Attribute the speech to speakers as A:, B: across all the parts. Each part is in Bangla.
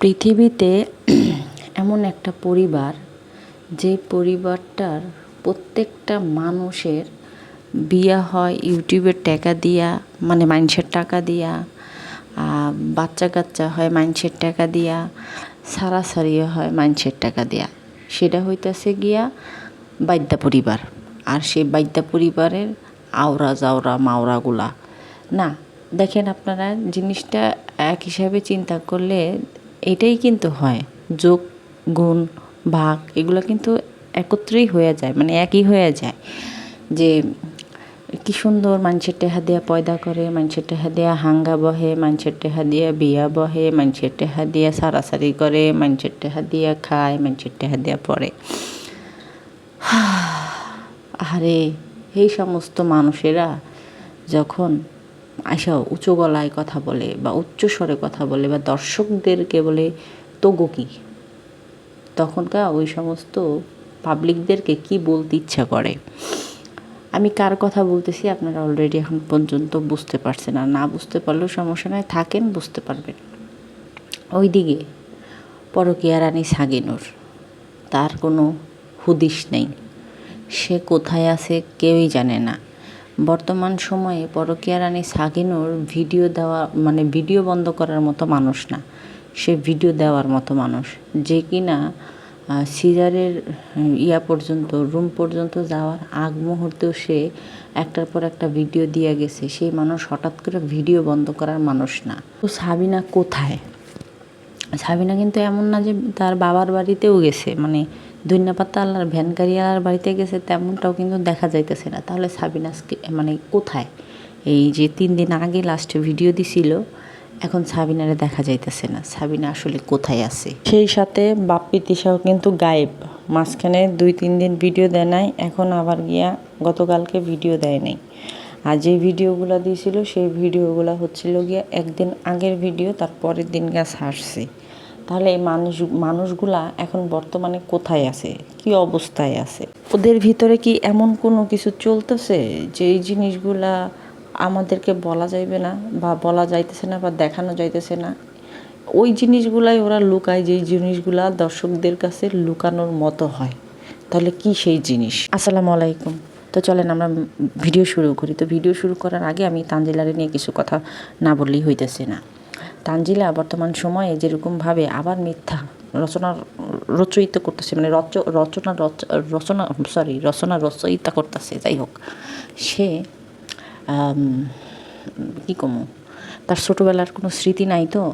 A: পৃথিবীতে এমন একটা পরিবার, যে পরিবারটার প্রত্যেকটা মানুষের বিয়া হয় ইউটিউবের টাকা দিয়া মানে মানুষের টাকা দিয়া বাচ্চা কাচ্চা হয় মানুষের টাকা দিয়া সারাসারিও হয় মানুষের টাকা দিয়া। সেটা হইতাছে গিয়া বাদ্যা পরিবার। আর সেই বাদ্যা পরিবারের আওরা জাওরা মাওরাগুলা। না, দেখেন আপনারা জিনিসটা এক হিসাবে চিন্তা করলে এটাই কিন্তু হয়। যোগ, গুণ, ভাগ এগুলো কিন্তু একত্রেই হয়ে যায় মানে একই হয়ে যায়। যে কি সুন্দর মানুষের টেহা দিয়া পয়দা করে, মানুষের টেহা দিয়া হাঙ্গা বহে, মানুষের টেহা দিয়া বিয়া বহে, মানুষের টেহা দিয়া সারাসারি করে, মানুষের টেহা দিয়া খায়, মানুষের টেহা দিয়া পড়ে। আরে এই সমস্ত মানুষেরা যখন আসা উঁচু গলায় কথা বলে বা উচ্চ স্বরে কথা বলে বা দর্শকদেরকে বলে, তোগো কি? তখনকার ওই সমস্ত পাবলিকদেরকে কি বলতে ইচ্ছা করে? আমি কার কথা বলতেছি আপনারা অলরেডি এখন পর্যন্ত বুঝতে পারছেন। আর না বুঝতে পারলেও সমস্যা নয় থাকেন, বুঝতে পারবেন। ওইদিকে পরকীয়া রানী সাগিনুর, তার কোনো হুদিস নেই। সে কোথায় আছে কেউই জানে না। বর্তমান সময়ে পরকীয়া রানী সাগিনুর ভিডিও দেওয়া মানে ভিডিও বন্ধ করার মতো মানুষ না। সে ভিডিও দেওয়ার মতো মানুষ। যে কিনা সিজারের ইয়া পর্যন্ত, রুম পর্যন্ত যাওয়ার আগ মুহূর্তেও সে একটার পর একটা ভিডিও দিয়ে গেছে। সেই মানুষ হঠাৎ করে ভিডিও বন্ধ করার মানুষ না। তো সাবিনা কোথায়? সাবিনা কিন্তু এমন না যে তার বাবার বাড়িতেও গেছে। মানে দৈন্যপাত্তা আল্লাহর ভ্যানকারিয়ালার বাড়িতে গেছে, তেমনটাও কিন্তু দেখা যাইতেছে না। তাহলে সাবিনা আজকে- মানে কোথায়? এই যে তিন দিন আগে লাস্টে ভিডিও দিছিল, এখন সাবিনারে দেখা যাইতেছে না। সাবিনা আসলে কোথায় আছে? সেই সাথে বাপ্পি তিশাও কিন্তু গায়েব। মাঝখানে দুই, তিন দিন ভিডিও দেয় নাই, এখন আবার গিয়া গতকালকে ভিডিও দেয় নাই। আর যে ভিডিওগুলো দিয়েছিল সেই ভিডিওগুলো হচ্ছিল গিয়া একদিন আগের ভিডিও তার পরের দিন গাছ হাসছে তাহলে এই মানুষ মানুষগুলা এখন বর্তমানে কোথায় আছে? কি অবস্থায় আছে? ওদের ভিতরে কি এমন কোনো কিছু চলতেছে যে এই জিনিসগুলা আমাদেরকে বলা যাইবে না বা বলা যাইতেছে না বা দেখানো যাইতেছে না? ওই জিনিসগুলাই ওরা লুকায় যেই জিনিসগুলা দর্শকদের কাছে লুকানোর মতো হয়। তাহলে কি সেই জিনিস? আসসালামু আলাইকুম। তো চলেন আমরা ভিডিও শুরু করি। তো ভিডিও শুরু করার আগে আমি তানজিলারে নিয়ে কিছু কথা না বললেই হইতেছে না। তানজিলা বর্তমান সময়ে যেরকমভাবে আবার মিথ্যা রচনা রচয়িত করতেছে মানে রচ, রচনা রচনা সরি রচনা রচয়িতা করতেছে, যাই হোক। সে কি কমু? তার ছোটোবেলার কোনো স্মৃতি নাই তো?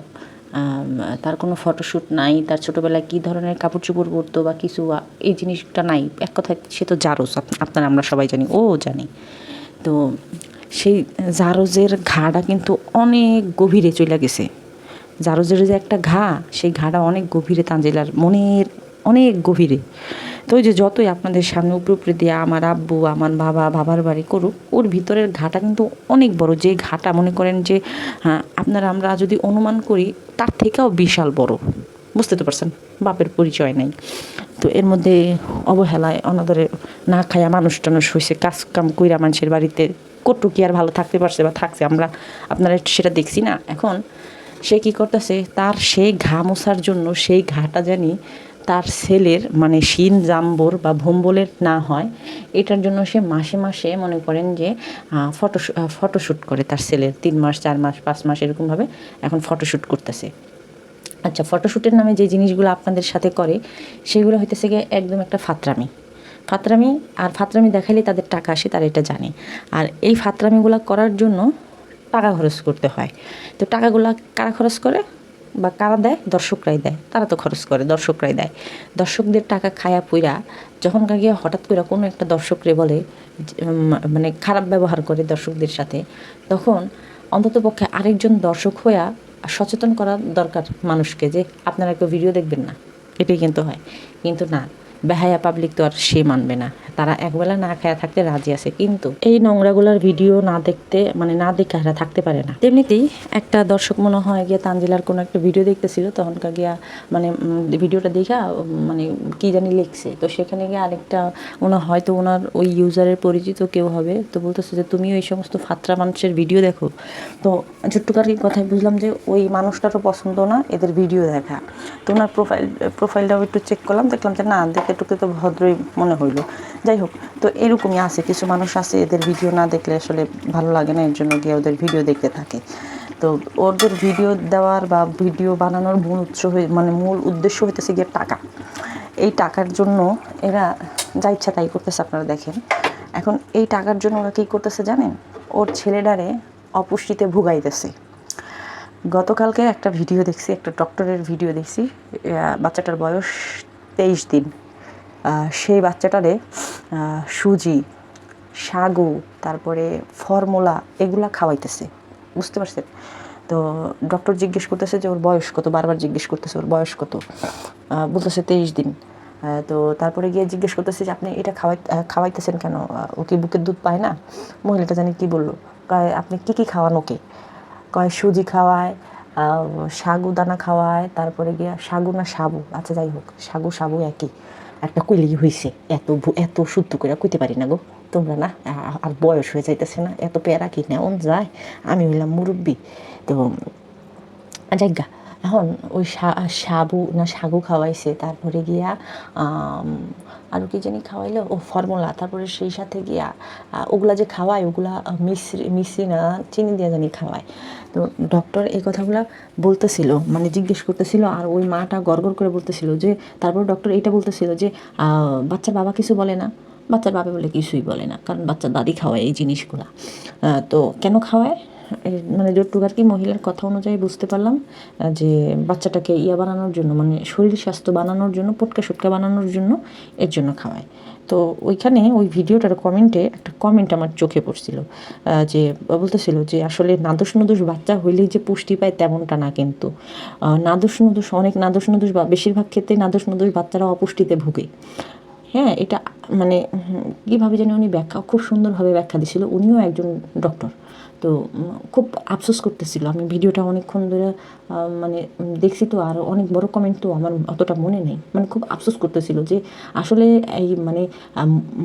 A: তার কোনো ফটোশ্যুট নাই? তার ছোটোবেলায় কী ধরনের কাপড় চোপড় পরতো বা কিছু? এই জিনিসটা নাই। এক কথায় সে তো আপ- আপনারা, আমরা সবাই জানি, ও জানি। তো সেই জারজের ঘাটা কিন্তু অনেক গভীরে চলে গেছে। জারজের যে একটা ঘা সেই ঘাটা অনেক গভীরে তাঞ্জিলার মনের অনেক গভীরে। তো ওই যে যতই আপনাদের সামনে উপরে উপরে দিয়ে আমার আব্বু আমার বাবা বাবার বাড়ি করুক ওর ভিতরের ঘাটা কিন্তু অনেক বড়। যে ঘাটা মনে করেন যে হ্যাঁ, আপনারা আমরা যদি অনুমান করি তার থেকেও বিশাল বড়। বুঝতে তো পারছেন? বাপের পরিচয় নাই। তো এর মধ্যে অবহেলায় অনাদরে না খায়া মানুষ টানুষ হয়েছে কাজ কাম কইরা মানুষের বাড়িতে। কটু কি আর ভালো থাকতে পারছে বা থাকছে? আমরা আপনারা সেটা দেখছি না। এখন সে কি করতেছে? তার সেই ঘা মোছার জন্য সেই ঘাটা জানি তার ছেলের মানে শিন, জাম্বর বা ভম্বলের না হয়। এটার জন্য সে মাসে মাসে মনে করেন যে ফটো ফটোশ্যুট করে তার ছেলের। তিন মাস, চার মাস, পাঁচ মাস এরকমভাবে এখন ফটোশ্যুট করতেছে। আচ্ছা ফটোশ্যুটের নামে যে জিনিসগুলো আপনাদের সাথে করে, সেগুলো হইতেছে গিয়ে একদম একটা ফাতরামি। ফাতরামি, আর ফাতরামি দেখাইলে তাদের টাকা আসে, তারা এটা জানে। আর এই ফাতরামিগুলো করার জন্য টাকা খরচ করতে হয়। তো টাকাগুলো কারা খরচ করে? বা কারা দেয়? দর্শকরাই দেয়। তারা তো খরচ করে, দর্শকরাই দেয়। দর্শকদের টাকা খায়া পুইরা, যখন গিয়ে হঠাৎ করে কোনো একটা দর্শকরে বলে মানে খারাপ ব্যবহার করে দর্শকদের সাথে, তখন অন্তত পক্ষে আরেকজন দর্শক হইয়া সচেতন করা দরকার মানুষকে যে আপনারা কেউ ভিডিও দেখবেন না। এটাই কিন্তু হয়। কিন্তু না বেহায়া পাবলিক তো আর সে মানবে না। তারা একবেলা না খায়া থাকতে রাজি আছে। কিন্তু এই নোংরাগুলার ভিডিও না দেখতে মানে না দেখে থাকতে পারে না। তেমনিতেই একটা দর্শক মনে হয় গিয়া তানজিলার কোনো একটা ভিডিও দেখতেছিল, তখনকার গিয়া মানে ভিডিওটা দেখা মানে কি জানি লিখছে। তো সেখানে গিয়ে আরেকটা ওনার হয়তো ওনার ওই ইউজারের পরিচিত কেউ হবে, তো বলতেছে যে তুমিও এই সমস্ত ফাত্রা মানুষের ভিডিও দেখো। তো ছোট্টকার কি কথায় বুঝলাম যে, ওই মানুষটারও পছন্দ না, এদের ভিডিও দেখা। তো ওনার প্রোফাইল প্রোফাইলটাও একটু চেক করলাম, দেখলাম যে, না দেখতে টুকে তো ভদ্রই মনে হইল। যাই হোক, তো এরকমই আছে, কিছু মানুষ আছে, এদের ভিডিও না দেখলে আসলে ভালো লাগে না, এর জন্য গিয়ে ওদের ভিডিও দেখতে থাকে। তো ওদের ভিডিও দেওয়ার বা ভিডিও বানানোর মূল উৎস হয়ে মানে মূল উদ্দেশ্য হইতেছে গিয়ে টাকা। এই টাকার জন্য এরা যা ইচ্ছা তাই করতেছে, আপনারা দেখেন। এখন এই টাকার জন্য ওরা কী করতেছে জানেন? ওর ছেলেটারে অপুষ্টিতে ভুগাইতেছে। গতকালকে একটা ভিডিও দেখছি, একটা ডক্টরের ভিডিও দেখছি বাচ্চাটার বয়স তেইশ দিন। সেই বাচ্চাটারে সুজি, সাগু, তারপরে ফর্মুলা এগুলা খাওয়াইতেছে। বুঝতে পারছেন? তো ডক্টর জিজ্ঞেস করতেছে যে ওর বয়স কত? বারবার জিজ্ঞেস করতেছে ওর বয়স কত? বলতেছে তেইশ দিন। তো তারপরে গিয়ে জিজ্ঞেস করতেছে যে আপনি এটা খাওয়াই খাওয়াইতেছেন কেন? ও কি বুকের দুধ পায় না? মহিলাটা জানি কি বলল? কয়, আপনি কি কি খাওয়ান ওকে? কয়, সুজি খাওয়ায় সাগু দানা খাওয়ায়, তারপরে গিয়ে সাগু না সাবু। আচ্ছা যাই হোক, সাগু সাবু একই। একটা কইলেই হয়েছে এত এত শুদ্ধ করে কইতে পারি না গো। তোমরা না আর বয়স হয়ে যাইতেছে না, এত প্যারা কি নেওন যায়? আমি হইলাম মুরব্বী। তো জায়গা এখন ওই সাবু, না সাগু খাওয়াইছে, তারপরে গিয়া আরও কি জানি খাওয়াইলো? ও ফর্মুলা, তারপরে সেই সাথে গিয়া ওগুলা যে খাওয়ায়, ওগুলা মিশ্রি মিশ্রি না, চিনি দিয়ে জানি খাওয়ায়। তো ডক্টর এই কথাগুলা বলতেছিল মানে জিজ্ঞেস করতেছিল, আর ওই মাটা গড়গড় করে বলতেছিল যে, তারপর ডক্টর এটা বলতেছিল যে বাচ্চার বাবা কিছু বলে না। বাচ্চার বাবা বলে কিছুই বলে না, কারণ বাচ্চার দাদি খাওয়ায় এই জিনিসগুলা। তো কেন খাওয়ায়? মানে যতটুকু আর কি মহিলার কথা অনুযায়ী বুঝতে পারলাম যে বাচ্চাটাকে ইয়া বানানোর জন্য মানে শরীর স্বাস্থ্য বানানোর জন্য, পটকা সটকা বানানোর জন্য এর জন্য খাওয়ায়। তো ওইখানে ওই ভিডিওটার কমেন্টে একটা কমেন্ট আমার চোখে পড়ছিল যে বলতেছিল যে আসলে নাদোষ নদোষ বাচ্চা হইলেই যে পুষ্টি পায় তেমনটা না কিন্তু। নাদোষ নদোষ অনেক নাদোষ নদোষ বা বেশিরভাগ ক্ষেত্রে নাদোষ নদোষ বাচ্চারা অপুষ্টিতে ভুগে। হ্যাঁ এটা মানে কীভাবে যেন উনি ব্যাখ্যা, খুব সুন্দরভাবে ব্যাখ্যা দিছিল। উনিও একজন ডক্টর তো খুব আফসোস করতেছিল। আমি ভিডিওটা অনেকক্ষণ ধরে মানে দেখছি তো, আর অনেক বড় কমেন্ট তো আমার অতটা মনে নেই। মানে খুব আফসোস করতেছিল যে, আসলে এই মানে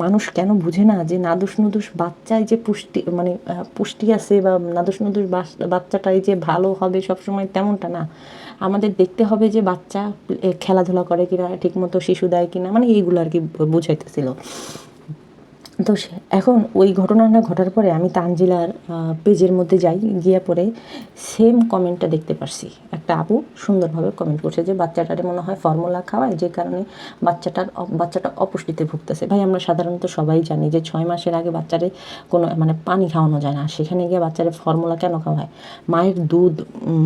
A: মানুষ কেন বুঝে না যে নাদুস নুদুস বাচ্চায় যে পুষ্টি মানে পুষ্টি আছে বা নাদুস নুদুস বাচ্চাটাই যে ভালো হবে সবসময় তেমনটা না। আমাদের দেখতে হবে যে বাচ্চা খেলাধুলা করে কিনা, ঠিকমতো শিশু দেয় কিনা মানে এইগুলো আর কি বুঝাইতেছিল। তো এখন ওই ঘটনাটা ঘটার পরে আমি তানজিলার পেজের মধ্যে যাই, গিয়ে পরে সেম কমেন্টটা দেখতে পারছি। একটা আপু সুন্দরভাবে কমেন্ট করছে যে, বাচ্চাটারে মনে হয় ফর্মুলা খাওয়ায়, যে কারণে বাচ্চাটার বাচ্চাটা অপুষ্টিতে ভুগতেছে। ভাই, আমরা সাধারণত সবাই জানি যে, ছয় মাসের আগে বাচ্চারে কোনো মানে পানি খাওয়ানো যায় না। সেখানে গিয়ে বাচ্চারে ফর্মুলা কেন খাওয়ায়? মায়ের দুধ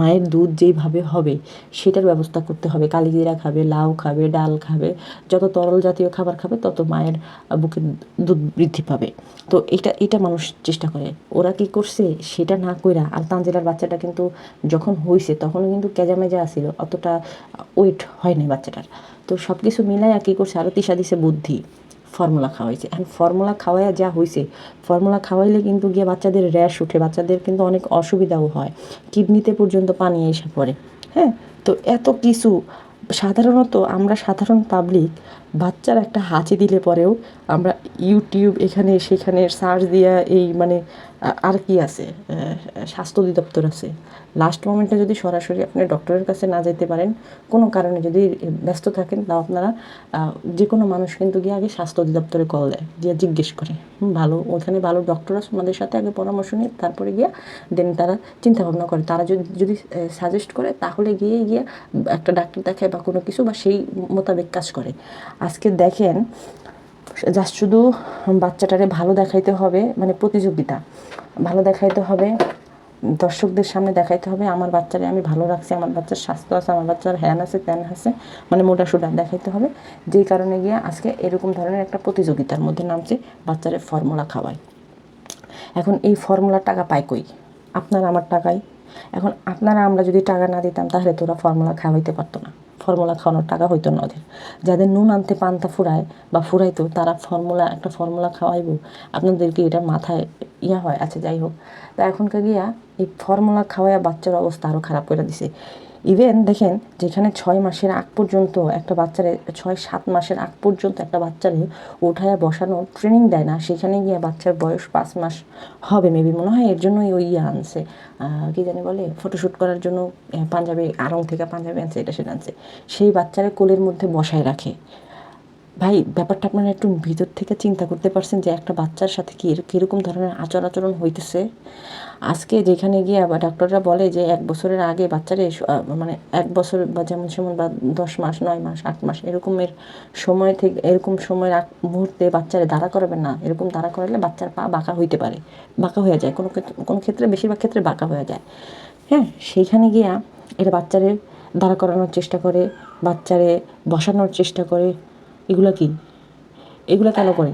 A: মায়ের দুধ যেইভাবে হবে, সেটার ব্যবস্থা করতে হবে। কালিজিরা খাবে, লাউ খাবে, ডাল খাবে, যত তরল জাতীয় খাবার খাবে, তত মায়ের বুকে দুধ বৃদ্ধি পাবে। তো এটা এটা মানুষ চেষ্টা করে। ওরা কি করছে? সেটা না কইরা আর তানজিলার বাচ্চাটা কিন্তু যখন হয়েছে তখনও কিন্তু কেজামেজা আসিল অতটা ওয়েট হয় নাই বাচ্চাটার। তো সব কিছু মিলাইয়া কী করছে? আরও তিসা দিছে বুদ্ধি। ফর্মুলা খাওয়াইছে। এখন ফর্মুলা খাওয়াইয়া যা হয়েছে ফর্মুলা খাওয়াইলে কিন্তু গিয়ে বাচ্চাদের র্যাশ উঠে, বাচ্চাদের কিন্তু অনেক অসুবিধাও হয়। কিডনিতে পর্যন্ত পানি এসে পড়ে। হ্যাঁ? তো এত কিছু, সাধারণত আমরা সাধারণ পাবলিক বাচ্চার একটা হাঁচি দিলে পরেও আমরা ইউটিউব এখানে, সেখানে সার্চ দিয়া এই মানে আর কি আছে? স্বাস্থ্য অধিদপ্তর আছে। লাস্ট মোমেন্টে যদি সরাসরি আপনি ডক্টরের কাছে না যেতে পারেন, কোনো কারণে যদি ব্যস্ত থাকেন, তাও আপনারা যে কোনো মানুষ কিন্তু গিয়ে আগে স্বাস্থ্য অধিদপ্তরে কল দেয় দিয়ে জিজ্ঞেস করে। ভালো, ওখানে ভালো ডক্টর আছে ওনাদের সাথে আগে পরামর্শ নিয়ে, তারপরে গিয়ে দেন তারা চিন্তা ভাবনা করে। তারা যদি যদি সাজেস্ট করে, তাহলে গিয়ে গিয়ে একটা ডাক্তার দেখায় বা কোনো কিছু বা সেই মোতাবেক কাজ করে। আজকে দেখেন জাস্ট শুধু বাচ্চাটারে ভালো দেখাইতে হবে মানে প্রতিযোগিতা। ভালো দেখাইতে হবে, দর্শকদের সামনে দেখাইতে হবে, আমার বাচ্চারে আমি ভালো রাখছি, আমার বাচ্চার স্বাস্থ্য আছে, আমার বাচ্চার হ্যান আছে, ত্যান আছে মানে মোটা সোটা দেখাইতে হবে। যেই কারণে গিয়ে আজকে এরকম ধরনের একটা প্রতিযোগিতার মধ্যে নামছে, বাচ্চারে ফর্মুলা খাওয়ায়। এখন এই ফর্মুলার টাকা পায় কই? আপনার আমার টাকাই এখন আপনারা আমরা যদি টাকা না দিতাম, তাহলে তোরা ফর্মুলা খাওয়াইতে পারতো না। ফর্মুলা খাওয়ানোর টাকা হইতো না ওদের। যাদের নুন আনতে পান্তা ফুরায় বা ফুরাইতো, তারা ফর্মুলা, একটা ফর্মুলা খাওয়াইব। আপনাদেরকে এটা মাথায় ইয়া হয় আছে যাই হোক। তা এখনকার গিয়া এই ফর্মুলা খাওয়াইয়া বাচ্চার অবস্থা আরও খারাপ করে দিছে। ইভেন দেখেন, যেখানে ছয় মাসের আগ পর্যন্ত একটা বাচ্চারে, ছয় সাত মাসের আগ পর্যন্ত একটা বাচ্চারে ওঠায় বসানো ট্রেনিং দেয় না, সেখানে গিয়ে বাচ্চার বয়স পাঁচ মাস হবে মেবি মনে হয় এর জন্যই ওই ইয়ে আনছে। কী জানি বলে ফটোশ্যুট করার জন্য পাঞ্জাবি আড়ং থেকে পাঞ্জাবি আনছে, এটা সেটা আনছে। সেই বাচ্চারা কোলের মধ্যে বসায় রাখে। ভাই, ব্যাপারটা আপনারা একটু ভিতর থেকে চিন্তা করতে পারছেন যে একটা বাচ্চার সাথে কি কীরকম ধরনের আচার আচরণ হইতেছে? আজকে যেখানে গিয়ে আবার ডাক্তাররা বলে যে এক বছরের আগে বাচ্চারে মানে এক বছর বা যেমন সময় বা দশ মাস, নয় মাস, আট মাস এরকমের সময় থেকে, এরকম সময়ের আগ মুহূর্তে বাচ্চারে দাঁড়া করাবেন না। এরকম দাঁড়া করালে বাচ্চার পা বাঁকা হইতে পারে, বাঁকা হয়ে যায়। কোনো ক্ষেত্রে কোনো ক্ষেত্রে, বেশিরভাগ ক্ষেত্রে বাঁকা হয়ে যায়। হ্যাঁ সেইখানে গিয়া এটা বাচ্চারে দাঁড়া করানোর চেষ্টা করে, বাচ্চারে বসানোর চেষ্টা করে এগুলা কি? এগুলা কেন করে?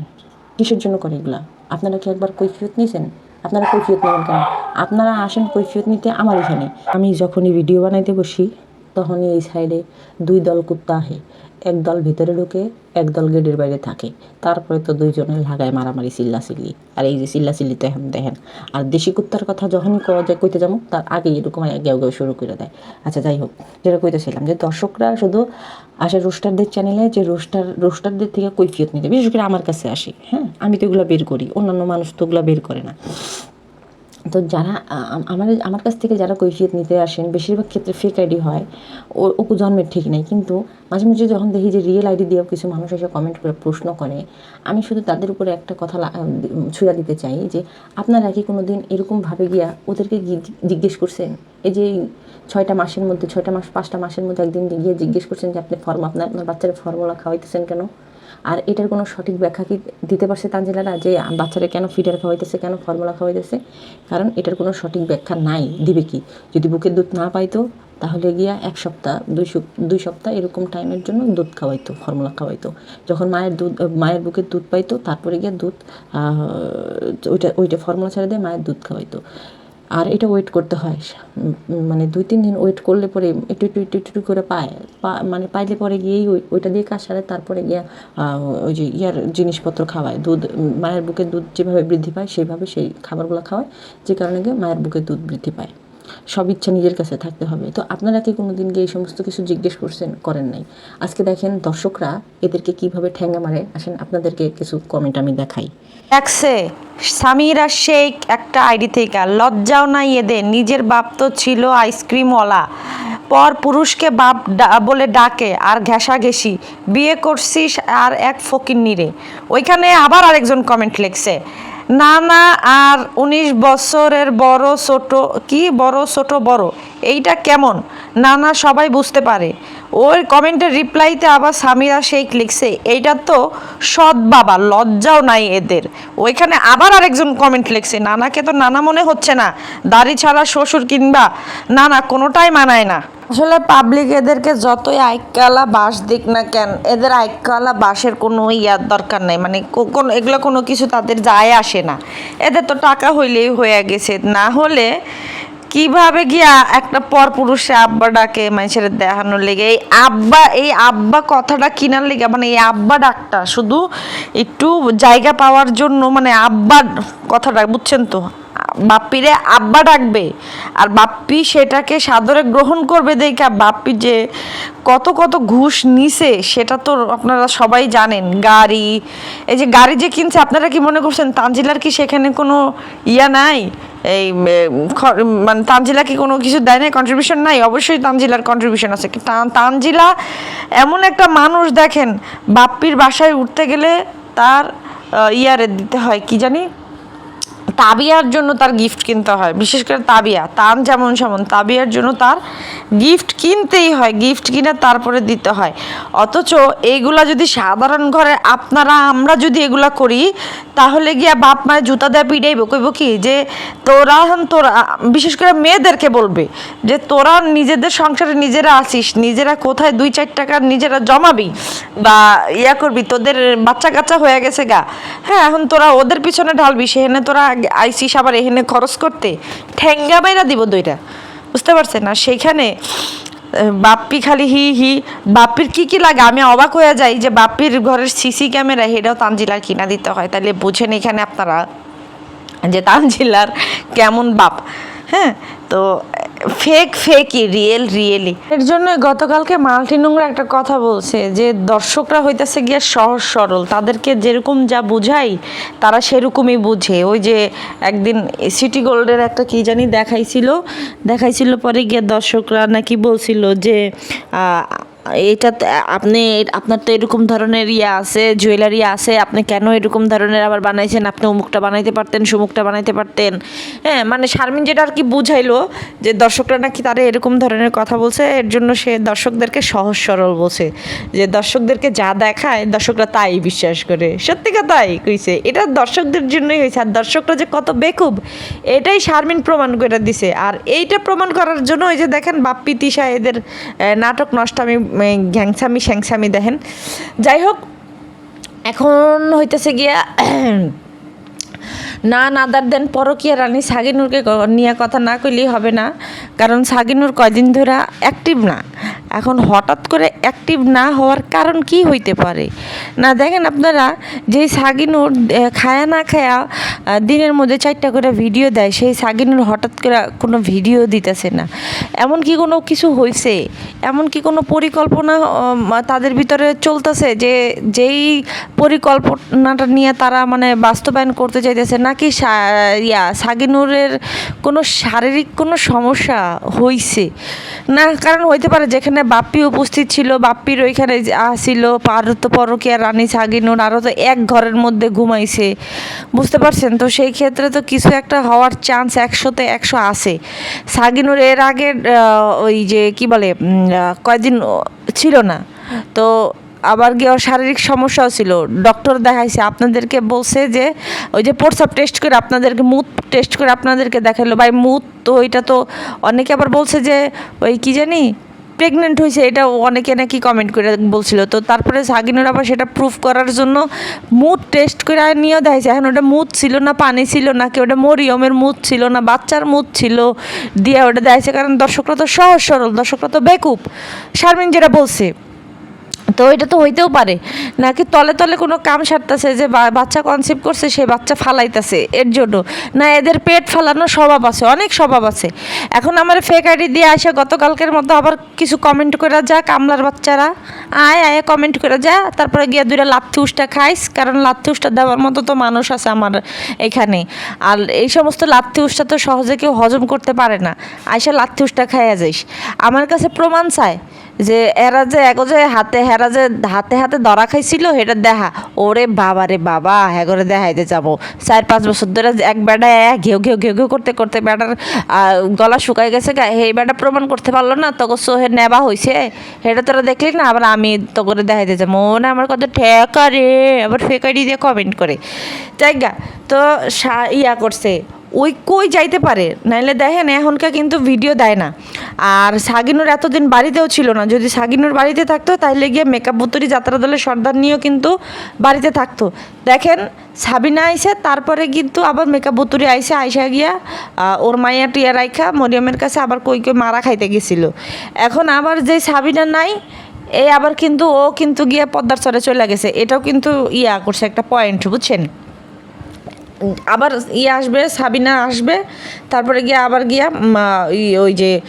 A: কিসের জন্য করে এগুলা? আপনারা কি একবার কৈফিয়ত নিয়েছেন আপনারা কৈফিয়ত নেবেন কেন? আপনারা আসেন কৈফিয়ত নিতে, আমার এখানে। আমি যখনই ভিডিও বানাইতে বসি তখনই এই সাইডে দুই দল কুত্তা আহে। এক দল ভিতরে ঢুকে, এক দল গেটের বাইরে থাকে। তারপরে তো দুইজনে লাগায় মারামারি চিল্লা চিল্লি আর এই যে চিল্লা চিল্লি তো এখন দেখেন, আর দেশি কুত্তার কথা যখনই কওয়া যায়, কইতে যাব, তার আগে এরকম গেউ গেউ শুরু করে দেয়। আচ্ছা যাই হোক, যেটা কইতেছিলাম যে দর্শকরা শুধু আসে রোস্টারদের চ্যানেলে যে রোস্টার, রোস্টারদের থেকে কৈফিয়ত নিতে, বিশেষ করে আমার কাছে আসে হ্যাঁ? আমি তো এগুলো বের করি, অন্যান্য মানুষ তো ওগুলো বের করে না। তো যারা আমার আমার কাছ থেকে যারা কৈফিয়ত নিতে আসেন, বেশিরভাগ ক্ষেত্রে ফেক আইডি হয়। ও, ওকু জন্মের ঠিক নেই। কিন্তু মাঝে মাঝে যখন দেখি যে রিয়েল আইডি দিয়েও কিছু মানুষ এসে কমেন্ট করে, প্রশ্ন করে, আমি শুধু তাদের উপরে একটা কথা ছুঁড়া দিতে চাই যে, আপনারা কি কোনো দিন এরকমভাবে গিয়া ওদেরকে জিজ্ঞেস করছেন? এই যে ছয়টা মাসের মধ্যে, ছয়টা মাস, পাঁচটা মাসের মধ্যে একদিন গিয়ে জিজ্ঞেস করছেন যে, আপনি ফর্ম, আপনার আপনার বাচ্চারা ফর্মুলা খাওয়াইতেছেন কেন? আর এটার কোনো সঠিক ব্যাখ্যা কি দিতে পারছে তানজিলারা যে বাচ্চারা কেন ফিডার খাওয়াইতেছে, কেন ফর্মুলা খাওয়াইতেছে? কারণ এটার কোনো সঠিক ব্যাখ্যা নাই। দিবে কি? যদি বুকের দুধ না পাইতো, তাহলে গিয়া এক সপ্তাহ, দুই দুই সপ্তাহ এরকম টাইমের জন্য দুধ খাওয়াইতো ফর্মুলা খাওয়াইতো। যখন মায়ের দুধ মায়ের বুকের দুধ পাইতো, তারপরে গিয়া দুধ ওইটা ওইটা ফর্মুলা ছেড়ে দিয়ে মায়ের দুধ খাওয়াইতো। আর এটা ওয়েট করতে হয়। মানে দুই, তিন দিন ওয়েট করলে পরে একটু একটু একটু একটু করে পায়। মানে পাইলে পরে গিয়েই ওই- ওইটা দিয়ে কাজ সারে, তারপরে গিয়ে ওই যে ইয়ার জিনিসপত্র খাওয়ায়। দুধ মায়ের বুকের দুধ যেভাবে বৃদ্ধি পায়, সেইভাবে সেই খাবারগুলো খাওয়ায়। যে কারণে গিয়ে মায়ের বুকের দুধ বৃদ্ধি পায়। সব ইচ্ছা নিজের কাছে থাকতে হবে। তো আপনারা কি কোনো দিন গিয়ে এই সমস্ত কিছু জিজ্ঞেস করছেন, করেন নাই? আজকে দেখেন দর্শকরা এদেরকে কীভাবে ঠ্যাঙ্গা মারে, আসেন আপনাদেরকে কিছু কমেন্ট আমি দেখাই।
B: দেখছে, সামিরা শেখ একটা আইডি থেকে, লজ্জাও নাই এদের, নিজের বাপ তো ছিল আইসক্রিমওয়ালা। পর পুরুষকে বাপ বলে ডাকে, আর ঘেঁষা ঘেঁষাঘেঁষি, বিয়ে করছিস আর এক ফকির নিরে ওইখানে আবার আরেকজন কমেন্ট লিখছে না না আর উনিশ বছরের বড় ছোট, কি বড় ছোট বড়? এইটা কেমন? না না সবাই বুঝতে পারে। ওই কমেন্টের রিপ্লাইতে আবার সামিরা শেখ লিখছে, এইটা তো সৎ বাবা, লজ্জাও নাই এদের। ওইখানে আবার আরেকজন কমেন্ট লিখছে, নানাকে তো নানা মনে হচ্ছে না। দাড়ি ছাড়া শ্বশুর কিংবা না না কোনোটাই মানায় না। আসলে পাবলিক এদেরকে যতই আইকালা বাস দিক না কেন, এদের আইকালা বাসের কোনো ইয়ার দরকার নেই। মানে কোনো এগুলো কোনো কিছু তাদের যায় আসে না। এদের তো টাকা হইলেই হয়ে গেছে। না হলে কীভাবে গিয়া একটা পর পুরুষে আব্বা ডাকে মানুষের দেখানোর লেগে? এই আব্বা এই আব্বা কথাটা কিনার লেগে? মানে এই আব্বা ডাকটা শুধু একটু জায়গা পাওয়ার জন্য মানে আব্বা কথাটা, বুঝছেন তো? বাপ্পিরে আব্বা ডাকবে, আর বাপ্পি সেটাকে সাদরে গ্রহণ করবে দেখা বাপ্পি যে কত কত ঘুষ নিছে, সেটা তো আপনারা সবাই জানেন। গাড়ি, এই যে গাড়ি যে কিনছে, আপনারা কি মনে করছেন তানজিলার কি সেখানে কোনো ইয়া নাই? এই মানে তানজিলা কি কোনো কিছু দেয় নাই? কন্ট্রিবিউশন নাই? অবশ্যই তানজিলার কন্ট্রিবিউশন আছে। তানজিলা এমন একটা মানুষ দেখেন, বাপ্পির বাসায় উঠতে গেলে তার ইয়ারে দিতে হয়, কি জানি? তাবিয়ার জন্য তার গিফট কিনতে হয়। বিশেষ করে তাবিয়া, তান যেমন সেমন, তাবিয়ার জন্য তার গিফট কিনতেই হয় গিফট কিনে তারপরে দিতে হয়। অথচ এইগুলা যদি সাধারণ ঘরে আপনারা, আমরা যদি এগুলা করি, তাহলে গিয়া বাপ মায়ের জুতা দেয় পিটাইব কইব কি যে তোরা তোরা, বিশেষ করে মেয়েদেরকে বলবে যে তোরা নিজেদের সংসারে নিজেরা আসিস নিজেরা কোথায় দুই চার টাকা নিজেরা জমাবি বা ইয়া করবি, তোদের বাচ্চা কাচ্চা হয়ে গেছে গা। হ্যাঁ এখন তোরা ওদের পিছনে ঢালবি, সেখানে তোরা আইসিস আবার এখানে খরচ করতে ঠেঙ্গা বাইরা দিব দুইটা। বুঝতে পারছেন? আর সেইখানে বাপ্পি খালি হি হি। বাপ্পির কি কি লাগে? আমি অবাক হয়ে যাই যে বাপ্পির ঘরের সিসি ক্যামেরা সেটাও তানজিলার কিনা দিতে হয়। তাহলে বুঝেন এখানে আপনারা যে তানজিলার কেমন বাপ। হ্যাঁ? তো ফেক ফেকই রিয়েল রিয়েলি এর জন্য গতকালকে মাল্টি নোংরা একটা কথা বলছে যে, দর্শকরা হইতেছে গিয়া সহজ সরল। তাদেরকে যেরকম যা বুঝাই, তারা সেরকমই বুঝে। ওই যে একদিন সিটি গোল্ডের একটা কী জানি দেখাইছিল দেখাইছিল পরে গিয়ে দর্শকরা নাকি বলছিল যে এটা আপনি, আপনার তো এরকম ধরনের ইয়ে আছে জুয়েলারি আছে, আপনি কেন এরকম ধরনের আবার বানাইছেন? আপনি অমুকটা বানাইতে পারতেন, সুমুকটা বানাইতে পারতেন। হ্যাঁ মানে শারমিন যেটা আর কি বুঝাইলো যে দর্শকরা নাকি তারা এরকম ধরনের কথা বলছে, এর জন্য সে দর্শকদেরকে সহজ সরল বলছে যে দর্শকদেরকে যা দেখায়, দর্শকরা তাই বিশ্বাস করে। সত্যি কথাই কইছে। এটা দর্শকদের জন্যই হয়েছে আর দর্শকরা যে কত বেকুব, এটাই শারমিন প্রমাণ করে দিছে। আর এইটা প্রমাণ করার জন্য ওই যে দেখেন বাপ্পি তিশা এদের নাটক নষ্টামি ঘ্যাংসামি স্যাংসামি দেখেন। যাই হোক এখন হইতেছে গিয়া, না নাদার দেন পরকিয়া রানী সাগিনুরকে নিয়ে কথা না কইলেই হবে না। কারণ সাগিনুর কয়দিন ধরে অ্যাক্টিভ না। এখন হঠাৎ করে অ্যাক্টিভ না হওয়ার কারণ কি হইতে পারে? না, দেখেন আপনারা, যেই সাগিনুর খায়া না খায়া দিনের মধ্যে চারটা করে ভিডিও দেয়, সেই সাগিনুর হঠাৎ করে কোনো ভিডিও দিতেছে না। এমন কি কোনো কিছু হয়েছে এমন কি কোনো পরিকল্পনা তাদের ভিতরে চলতেছে যে, যেই পরিকল্পনাটা নিয়ে তারা মানে বাস্তবায়ন করতে চাইতেছে, নাকি ইয়া, সাগিনুরের কোনো শারীরিক কোনো সমস্যা হইছে? না, কারণ হইতে পারে যেখানে বাপ্পি উপস্থিত ছিল। বাপ্পির ওইখানে আসিল পারো তো পরকিয়া, রানী সাগিনুর আরও তো এক ঘরের মধ্যে ঘুমাইছে। বুঝতে পারছেন? তো সেই ক্ষেত্রে তো কিছু একটা হওয়ার চান্স একশোতে একশো আছে। সাগিনুর এর আগে ওই যে কি বলে কয়দিন ছিল না। তো আবার গিয়ে ওর শারীরিক সমস্যাও ছিল। ডক্টর দেখাইছে, আপনাদেরকে বলছে যে, ওই যে প্রস্রাব টেস্ট করে আপনাদেরকে, মুত টেস্ট করে আপনাদেরকে দেখাল ভাই, মুত তো ওইটা তো অনেকে আবার বলছে যে, ওই কি জানি প্রেগনেন্ট হয়েছে, এটা অনেকে নাকি কমেন্ট করে বলছিল। তো তারপরে সাগিনুর আবার সেটা প্রুফ করার জন্য মুদ টেস্ট করে নিয়েও দেখাইছে। এখন ওটা মুদ ছিল না, পানি ছিল না কি ওটা মরিয়মের মুদ ছিল না, বাচ্চার মুদ ছিল দিয়ে ওটা দেখাইছে। কারণ দর্শকরা তো সহজ সরল, দর্শকরা তো বেকুব। শারমিন যেটা বলছে তো এটা তো হইতেও পারে। নাকি তলে তলে কোনো কাম সারতেছে যে বাচ্চা কনসেপ্ট করছে, সে বাচ্চা ফালাইতেছে এর জন্য? না, এদের পেট ফালানোর স্বভাব আছে, অনেক স্বভাব আছে। এখন আমার ফেক আইডি দিয়ে আসে, গতকালকের মতো আবার কিছু কমেন্ট করে যা, কামলার বাচ্চারা। আয় আয় কমেন্ট করে যা, তারপরে গিয়ে দুইটা লাথি উষ্টা খাইস, কারণ লাথি উষ্টা দেওয়ার মতো তো মানুষ আছে আমার এখানে। আর এই সমস্ত লাথি উষ্টা তো সহজে কেউ হজম করতে পারে না। আইসা লাথি উষ্টা খাইয়া যাইস। আমার কাছে প্রমাণ চায় যে এরা যে এক যে হাতে হেরা যে হাতে হাতে ধরা খাইছিল, সেটা দেখা। ওরে বাবা রে বাবা হ্যাঁ করে দেখাইতে যাব। চার পাঁচ বছর ধরে এক বেটা ঘেউ ঘেউ ঘেউ ঘেউ করতে করতে বেটার গলা শুকাই গেছে গা। এই বেটা প্রমাণ করতে পারল না, তোকে সোহে নেবা হয়েছে সেটা তোরা দেখলি না? আবার আমি তো করে দেখাইতে যাব। ও না আমার কত ঠেকা রে। আবার ফেকারি দিয়ে কমেন্ট করে। জায়গা তো সা- ইয়া করছে। ওই কই যাইতে পারে? নাইলে দেখেন এখনকার কিন্তু ভিডিও দেয় না। আর সাগিনুর এতদিন বাড়িতেও ছিল না। যদি সাগিনুর বাড়িতে থাকতো তাহলে গিয়ে মেকআপ বুতুরি যাত্রা দলের সর্দার নিয়েও কিন্তু বাড়িতে থাকতো। দেখেন, সাবিনা আইসে, তারপরে কিন্তু আবার মেকআপ বুতুরি আইসে, আইসা গিয়া ওর মাইয়া টিয়া রাইখা মরিয়মের কাছে আবার কই কই মারা খাইতে গেছিল। এখন আবার যে সাবিনা নাই এই আবার কিন্তু ও কিন্তু গিয়ে পদ্মার চরে চলে গেছে। এটাও কিন্তু ইয়া করছে একটা পয়েন্ট বুঝছেন? আবার ইয়ে আসবে, সাবিনা আসবে, তারপরে গিয়ে আবার গিয়া ই- ওই যে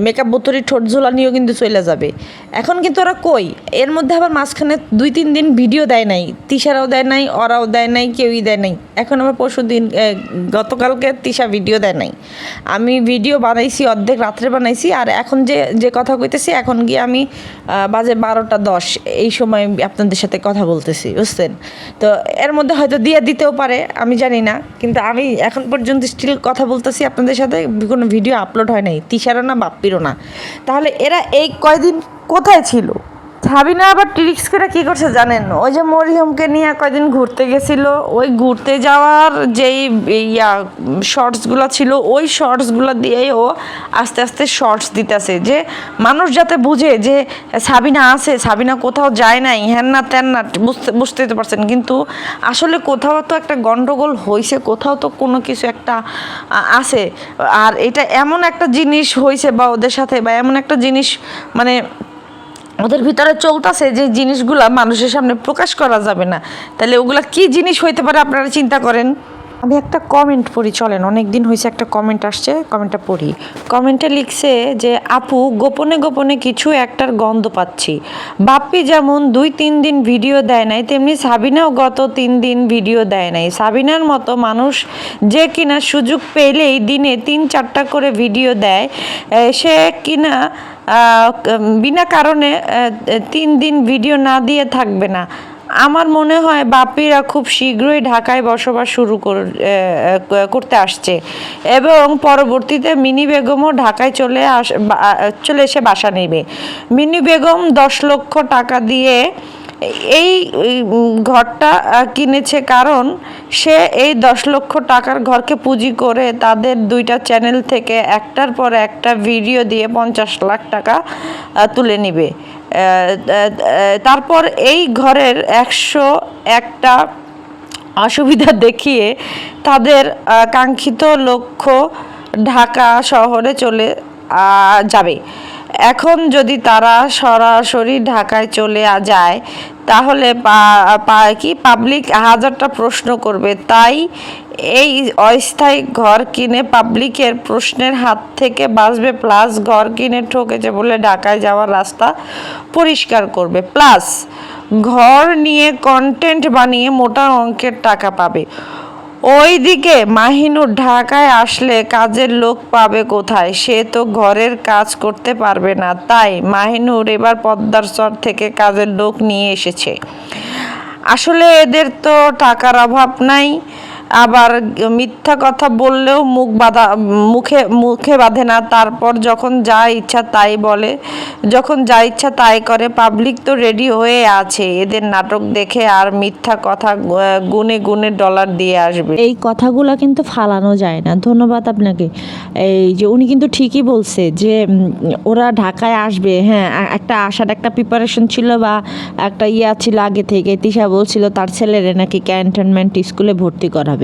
B: মেকআপ বোতরি ঠোঁট ঝোলা নিয়েও কিন্তু চলে যাবে। এখন কিন্তু ওরা কই? এর মধ্যে আবার মাঝখানে দুই, তিন দিন ভিডিও দেয় নাই, তিশারাও দেয় নাই, ওরাও দেয় নাই, কেউই দেয় নাই। এখন আবার পরশু দিন গতকালকে তিশা ভিডিও দেয় নাই। আমি ভিডিও বানাইছি, অর্ধেক রাত্রে বানাইছি, আর এখন যে যে কথা কইতেছি, এখন গিয়ে আমি বাজে বারোটা দশ, এই সময় আপনাদের সাথে কথা বলতেছি, বুঝছেন? তো এর মধ্যে হয়তো দিয়ে দিতেও পারে, আমি জানি না, কিন্তু আমি এখন পর্যন্ত স্টিল কথা বলতেছি আপনাদের সাথে, কোনো ভিডিও আপলোড হয় নাই তিসারও না বাপ্পিরও না। তাহলে এরা এই কয়দিন কোথায় ছিল? সাবিনা আবার ট্রিক্স করে কি করছে জানেন? ওই যে মরিয়মকে নিয়ে কয়দিন ঘুরতে গেছিল, ওই ঘুরতে যাওয়ার যেই ইয়া শর্টসগুলো ছিল, ওই শর্টসগুলো দিয়েই ও আস্তে আস্তে শর্টস দিতেছে। যে মানুষ যাতে বুঝে যে সাবিনা আছে, সাবিনা কোথাও যায় নাই হ্যান না ত্যান না, বুঝতে, বুঝতেই তো পারছেন। কিন্তু আসলে কোথাও তো একটা গন্ডগোল হয়েছে কোথাও তো কোনো কিছু একটা আছে। আর এটা এমন একটা জিনিস হয়েছে বা ওদের সাথে, বা এমন একটা জিনিস মানে ওদের ভিতরে চলতেছে যে জিনিসগুলা মানুষের সামনে প্রকাশ করা যাবে না। তাহলে ওগুলা কি জিনিস হইতে পারে আপনারা চিন্তা করেন? আমি একটা কমেন্ট পড়ি, চলেন অনেক দিন হয়েছে একটা কমেন্ট আসছে কমেন্টটা পড়ি। কমেন্টে লিখছে যে, আপু, গোপনে গোপনে কিছু একটার গন্ধ পাচ্ছি। বাপ্পি যেমন দুই, তিন দিন ভিডিও দেয় নাই, তেমনি সাবিনাও গত তিন দিন ভিডিও দেয় নাই। সাবিনার মতো মানুষ যে কিনা সুযোগ পেলেই দিনে তিন, চারটা করে ভিডিও দেয় সে কিনা বিনা কারণে তিন দিন ভিডিও না দিয়ে থাকবে না। আমার মনে হয় বাপিরা খুব শীঘ্রই ঢাকায় বসবাস শুরু করতে আসছে। এবং পরবর্তীতে মিনি বেগমও ঢাকায় চলে আস চলে এসে বাসা নেবে। মিনি বেগম দশ লক্ষ টাকা দিয়ে এই ঘরটা কিনেছে কারণ সে এই দশ লক্ষ টাকার ঘরকে পুঁজি করে তাদের দুইটা চ্যানেল থেকে একটার পর একটা ভিডিও দিয়ে পঞ্চাশ লাখ টাকা তুলে নিবে। তারপর এই ঘরের একশো একটা অসুবিধা দেখিয়ে তাদের কাঙ্ক্ষিত লক্ষ্য ঢাকা শহরে চলে যাবে। এখন যদি তারা সরাসরি ঢাকায় চলে যায়, তাহলে কি পাবলিক হাজারটা প্রশ্ন করবে। তাই এই অস্থায়ী ঘর কিনে পাবলিকের প্রশ্নের হাত থেকে বাঁচবে প্লাস ঘর কিনে ঠকেছে বলে ঢাকায় যাওয়ার রাস্তা পরিষ্কার করবে। প্লাস ঘর নিয়ে কন্টেন্ট বানিয়ে মোটা অঙ্কের টাকা পাবে। ওইদিকে মাহিনুর ঢাকায় আসলে কাজের লোক পাবে কোথায়? সে তো ঘরের কাজ করতে পারবে না। তাই মাহিনুর এবার পদ্মার চর থেকে কাজের লোক নিয়ে এসেছে। আসলে এদের তো টাকার অভাব নাই। আবার মিথ্যা কথা বললেও মুখ বাঁধা, মুখে মুখে বাঁধে না। তারপর যখন যা ইচ্ছা তাই বলে। যখন যা ইচ্ছা তাই করে। পাবলিক তো রেডি হয়ে আছে। এদের নাটক দেখে আর মিথ্যা কথা গুনে গুনে ডলার দিয়ে আসবে।
C: এই কথাগুলো কিন্তু ফালানো যায় না। ধন্যবাদ আপনাকে। এই যে উনি কিন্তু ঠিকই বলছে যে ওরা ঢাকায় আসবে। হ্যাঁ একটা আসার একটা প্রিপারেশন ছিল বা একটা ইয়া ছিল আগে থেকে। তিশা বলছিল তার ছেলেরে নাকি ক্যান্টনমেন্ট স্কুলে ভর্তি করাবে।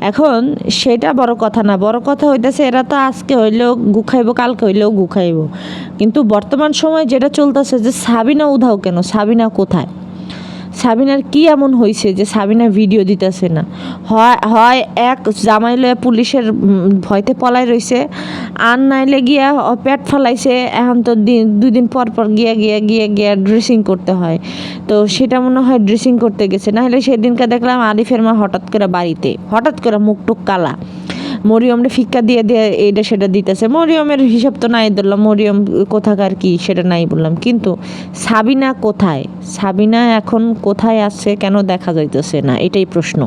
C: এখন সেটা বড় কথা না, বড় কথা হইতেছে এরা তো আজকে হইলেও গুখাইব কালকে হইলেও গুখাইব কিন্তু বর্তমান সময় যেটা চলতেছে যে সাবিনা উধাও কেন? সাবিনা কোথায়? সাবিনার কি এমন হয়েছে যে সাবিনা ভিডিও দিতেছে না? হয় হয় এক জামাই লয়ে পুলিশের ভয়তে পলাই রইছে, আর নাইলে গিয়া পেট ফালাইছে, এখন তো দিন দুই দিন পর পর গিয়া গিয়া গিয়া গিয়া ড্রেসিং করতে হয়। তো সেটা মনে হয় ড্রেসিং করতে গেছে না হলে সেদিনকে দেখলাম আরিফের মা হঠাৎ করে বাড়িতে, হঠাৎ করে মুখ টুক কালা। মরিয়মরে ফিক্কা দিয়ে দিয়ে এটা সেটা দিতেছে। মরিয়মের হিসাব তো নাই ধরলাম মরিয়ম কোথাকার কি সেটা নাই বললাম। কিন্তু সাবিনা কোথায়? সাবিনা এখন কোথায় আছে কেন দেখা যাইতেছে না? এটাই প্রশ্ন।